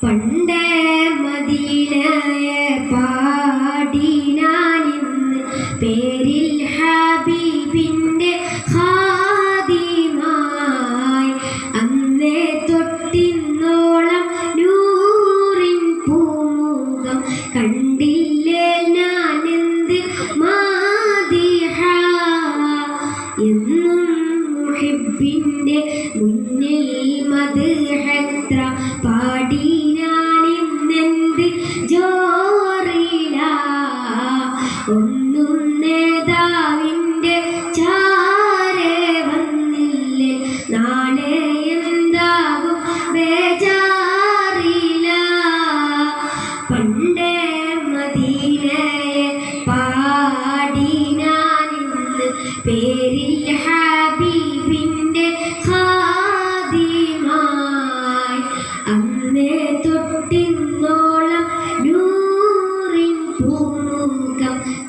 പണ്ടേ മദീനായ പാടിനാനിന്ന് പേരിൽ ഹബീബിന്റെ ഹാദിമായി അന്നേ തൊട്ടിന്നോളം നൂറിൻ പൂമുഖം കണ്ടില്ലേ ഞാനെന്ത് മാതിഹ എന്നും മുഹിബിന്റെ മുന്നിൽ മധുഹത്ര പാടി ഞാനിന്നെന്ത് ജോറില? ഒന്നും നേതാവിന്റെ ചാരെ വന്നില്ലേ? നാളെ എന്താകും ബേജാറില? പണ്ടേ മദീനയെ പാടി ഞാനിന്ന് പേരിൽ ഹബീബിന്റെ ഖാദിമായി അന്നേ തൊട്ടിന്നോളം നൂറിൻ പോകാനേ